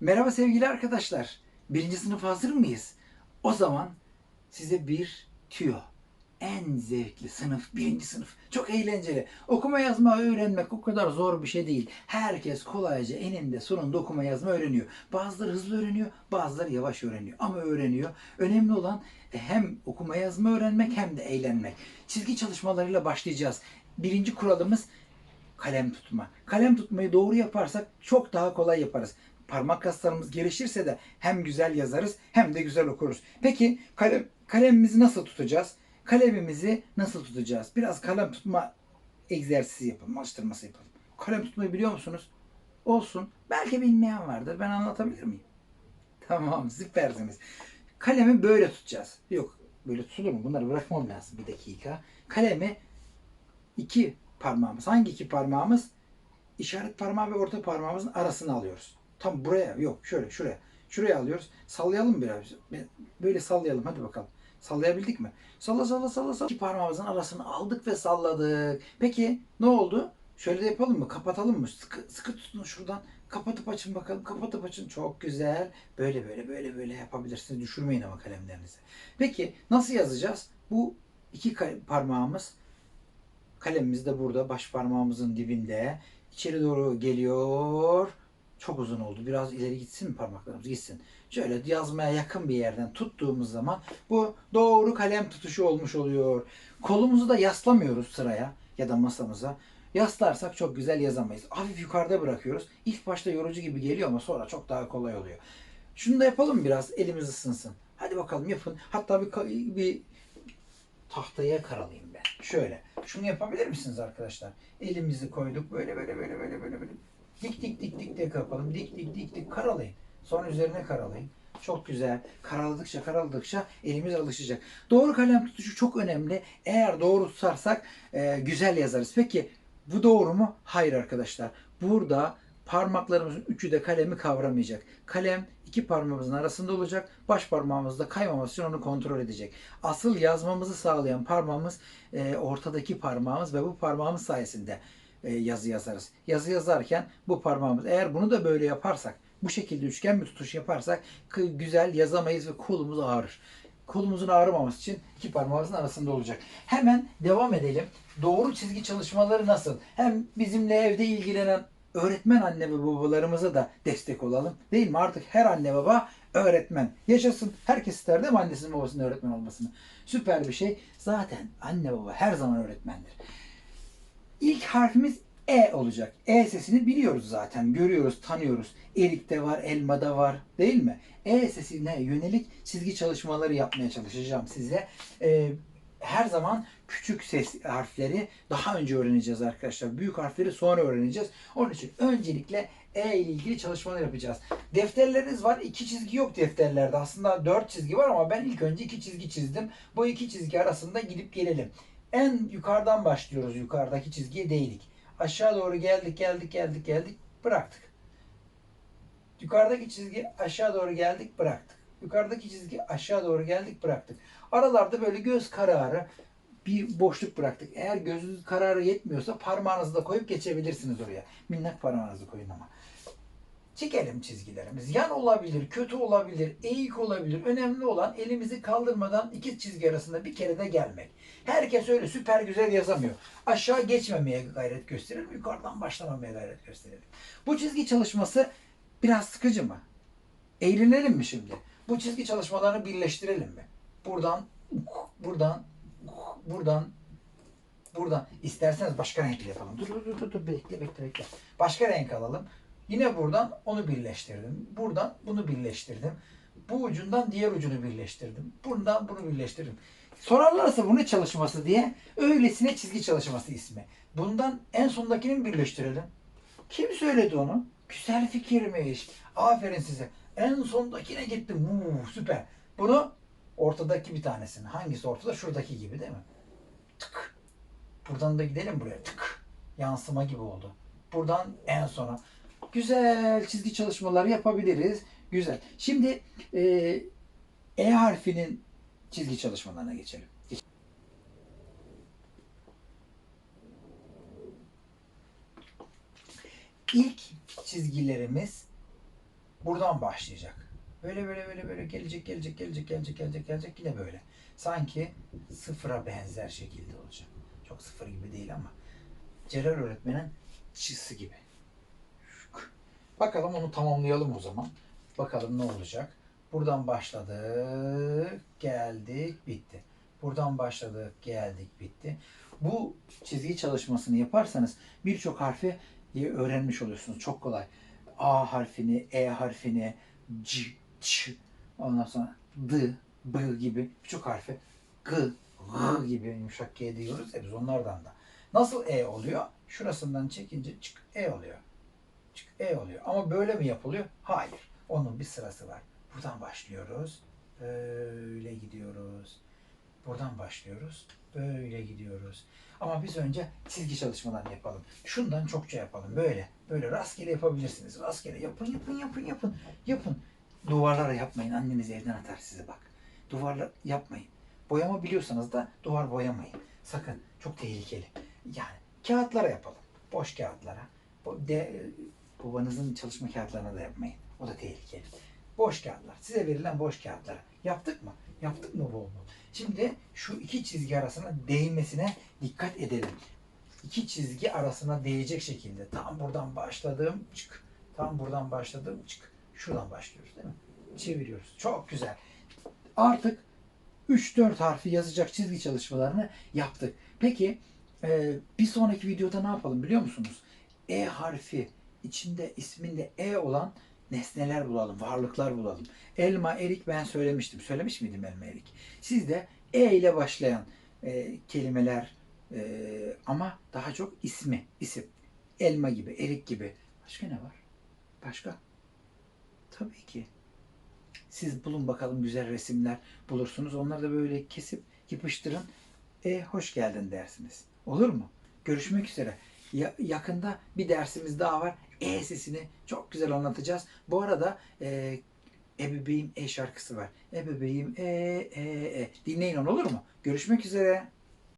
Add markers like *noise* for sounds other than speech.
Merhaba sevgili arkadaşlar. Birinci sınıf hazır mıyız? O zaman size bir tüyo. En zevkli sınıf birinci sınıf. Çok eğlenceli. Okuma yazma öğrenmek o kadar zor bir şey değil. Herkes kolayca eninde sonunda okuma yazma öğreniyor. Bazıları hızlı öğreniyor, bazıları yavaş öğreniyor. Ama öğreniyor. Önemli olan hem okuma yazma öğrenmek hem de eğlenmek. Çizgi çalışmalarıyla başlayacağız. Birinci kuralımız kalem tutma. Kalem tutmayı doğru yaparsak çok daha kolay yaparız. Parmak kaslarımız gelişirse de hem güzel yazarız hem de güzel okuruz. Peki kalem, kalemimizi nasıl tutacağız? Kalemimizi nasıl tutacağız? Biraz kalem tutma egzersizi yapalım, alıştırması yapalım. Kalem tutmayı biliyor musunuz? Olsun. Belki bilmeyen vardır. Ben anlatabilir miyim? *laughs* Tamam, süpersiniz. Kalemi böyle tutacağız. Yok, böyle tutulur mu? Bunları bırakmam lazım bir dakika. Kalemi iki parmağımız. Hangi iki parmağımız? İşaret parmağı ve orta parmağımızın arasına alıyoruz. Tam buraya yok şöyle şuraya. Şuraya alıyoruz. Sallayalım biraz. Böyle sallayalım hadi bakalım. Sallayabildik mi? Salla salla salla salla. İki parmağımızın arasını aldık ve salladık. Peki ne oldu? Şöyle de yapalım mı? Kapatalım mı? Sıkı, sıkı tutun şuradan. Kapatıp açın bakalım. Kapatıp açın. Çok güzel. Böyle böyle böyle böyle yapabilirsiniz. Düşürmeyin ama kalemlerinizi. Peki nasıl yazacağız? Bu iki parmağımız Kalemimiz de burada baş parmağımızın dibinde. İçeri doğru geliyor. Çok uzun oldu. Biraz ileri gitsin mi parmaklarımız? Gitsin. Şöyle yazmaya yakın bir yerden tuttuğumuz zaman bu doğru kalem tutuşu olmuş oluyor. Kolumuzu da yaslamıyoruz sıraya ya da masamıza. Yaslarsak çok güzel yazamayız. Hafif yukarıda bırakıyoruz. İlk başta yorucu gibi geliyor ama sonra çok daha kolay oluyor. Şunu da yapalım biraz. Elimiz ısınsın. Hadi bakalım yapın. Hatta bir, bir tahtaya karalayayım ben. Şöyle. Şunu yapabilir misiniz arkadaşlar? Elimizi koyduk böyle böyle böyle böyle böyle böyle. Dik dik dik dik de yapalım. Dik dik dik dik karalayın. Sonra üzerine karalayın. Çok güzel. Karaladıkça karaladıkça elimiz alışacak. Doğru kalem tutuşu çok önemli. Eğer doğru tutarsak e, güzel yazarız. Peki bu doğru mu? Hayır arkadaşlar. Burada parmaklarımızın üçü de kalemi kavramayacak. Kalem iki parmağımızın arasında olacak. Baş parmağımızda kaymaması için onu kontrol edecek. Asıl yazmamızı sağlayan parmağımız e, ortadaki parmağımız ve bu parmağımız sayesinde yazı yazarız. Yazı yazarken bu parmağımız eğer bunu da böyle yaparsak bu şekilde üçgen bir tutuş yaparsak güzel yazamayız ve kolumuz ağrır. Kolumuzun ağrımaması için iki parmağımızın arasında olacak. Hemen devam edelim. Doğru çizgi çalışmaları nasıl? Hem bizimle evde ilgilenen öğretmen anne ve babalarımıza da destek olalım. Değil mi? Artık her anne baba öğretmen. Yaşasın. Herkes ister değil mi annesinin babasının öğretmen olmasını? Süper bir şey. Zaten anne baba her zaman öğretmendir. İlk harfimiz E olacak. E sesini biliyoruz zaten. Görüyoruz, tanıyoruz. Erik'te var, elmada var. Değil mi? E sesine yönelik çizgi çalışmaları yapmaya çalışacağım size. Ee, her zaman küçük ses harfleri daha önce öğreneceğiz arkadaşlar. Büyük harfleri sonra öğreneceğiz. Onun için öncelikle E ile ilgili çalışmalar yapacağız. Defterleriniz var. İki çizgi yok defterlerde. Aslında dört çizgi var ama ben ilk önce iki çizgi çizdim. Bu iki çizgi arasında gidip gelelim. En yukarıdan başlıyoruz. Yukarıdaki çizgiye değdik. Aşağı doğru geldik, geldik, geldik, geldik. Bıraktık. Yukarıdaki çizgi aşağı doğru geldik, bıraktık. Yukarıdaki çizgi aşağı doğru geldik, bıraktık. Aralarda böyle göz kararı bir boşluk bıraktık. Eğer gözünüz kararı yetmiyorsa parmağınızı da koyup geçebilirsiniz oraya. Minnak parmağınızı koyun ama. Çekelim çizgilerimiz. Yan olabilir, kötü olabilir, eğik olabilir. Önemli olan elimizi kaldırmadan iki çizgi arasında bir kere de gelmek. Herkes öyle süper güzel yazamıyor. Aşağı geçmemeye gayret gösterelim, yukarıdan başlamamaya gayret gösterelim. Bu çizgi çalışması biraz sıkıcı mı? Eğlenelim mi şimdi? Bu çizgi çalışmalarını birleştirelim mi? Buradan, buradan, buradan, buradan. İsterseniz başka renkli yapalım. Dur dur dur, dur bekle bekle bekle. Başka renk alalım. Yine buradan onu birleştirdim. Buradan bunu birleştirdim. Bu ucundan diğer ucunu birleştirdim. Bundan bunu birleştirdim. Sorarlarsa bu çalışması diye öylesine çizgi çalışması ismi. Bundan en sondakini mi birleştirelim? Kim söyledi onu? Güzel fikirmiş. Aferin size. En sondakine gittim. Uuu, süper. Bunu ortadaki bir tanesini. Hangisi ortada? Şuradaki gibi değil mi? Tık. Buradan da gidelim buraya. Tık. Yansıma gibi oldu. Buradan en sona. Güzel çizgi çalışmaları yapabiliriz. Güzel. Şimdi e, E harfinin çizgi çalışmalarına geçelim. Geç- İlk çizgilerimiz buradan başlayacak. Böyle böyle böyle böyle gelecek gelecek gelecek gelecek gelecek gelecek yine böyle. Sanki sıfıra benzer şekilde olacak. Çok sıfır gibi değil ama. Celal öğretmenin çizsi gibi. Bakalım onu tamamlayalım o zaman. Bakalım ne olacak. Buradan başladık, geldik, bitti. Buradan başladık, geldik, bitti. Bu çizgi çalışmasını yaparsanız birçok harfi öğrenmiş oluyorsunuz. Çok kolay. A harfini, E harfini, C, Ç, ondan sonra D, B gibi birçok harfi G, G gibi yumuşak G diyoruz ya biz onlardan da. Nasıl E oluyor? Şurasından çekince çık E oluyor. Çık E oluyor. Ama böyle mi yapılıyor? Hayır. Onun bir sırası var. Buradan başlıyoruz. Böyle gidiyoruz. Buradan başlıyoruz. Böyle gidiyoruz. Ama biz önce çizgi çalışmalarını yapalım. Şundan çokça yapalım. Böyle. Böyle rastgele yapabilirsiniz. Rastgele yapın yapın yapın yapın. Yapın. Duvarlara yapmayın. Anneniz evden atar sizi bak. Duvarlar yapmayın. Boyama biliyorsanız da duvar boyamayın. Sakın. Çok tehlikeli. Yani kağıtlara yapalım. Boş kağıtlara. De, babanızın çalışma kağıtlarına da yapmayın. O da tehlikeli. Boş kağıtlar. Size verilen boş kağıtlara. Yaptık mı? Yaptık mı bol bol? Şimdi şu iki çizgi arasına değmesine dikkat edelim. İki çizgi arasına değecek şekilde. Tam buradan başladım çık. Tam buradan başladım çık. Şuradan başlıyoruz değil mi? Çeviriyoruz. Çok güzel. Artık 3-4 harfi yazacak çizgi çalışmalarını yaptık. Peki bir sonraki videoda ne yapalım biliyor musunuz? E harfi içinde isminde E olan nesneler bulalım, varlıklar bulalım. Elma, erik ben söylemiştim. Söylemiş miydim elma, erik? Siz de E ile başlayan e, kelimeler e, ama daha çok ismi, isim. Elma gibi, erik gibi. Başka ne var? Başka? Tabii ki. Siz bulun bakalım güzel resimler bulursunuz. Onları da böyle kesip yapıştırın. E hoş geldin dersiniz. Olur mu? Görüşmek üzere. Ya- yakında bir dersimiz daha var. E sesini çok güzel anlatacağız. Bu arada e, Ebebeğim E şarkısı var. Ebebeğim E E E. Dinleyin onu olur mu? Görüşmek üzere.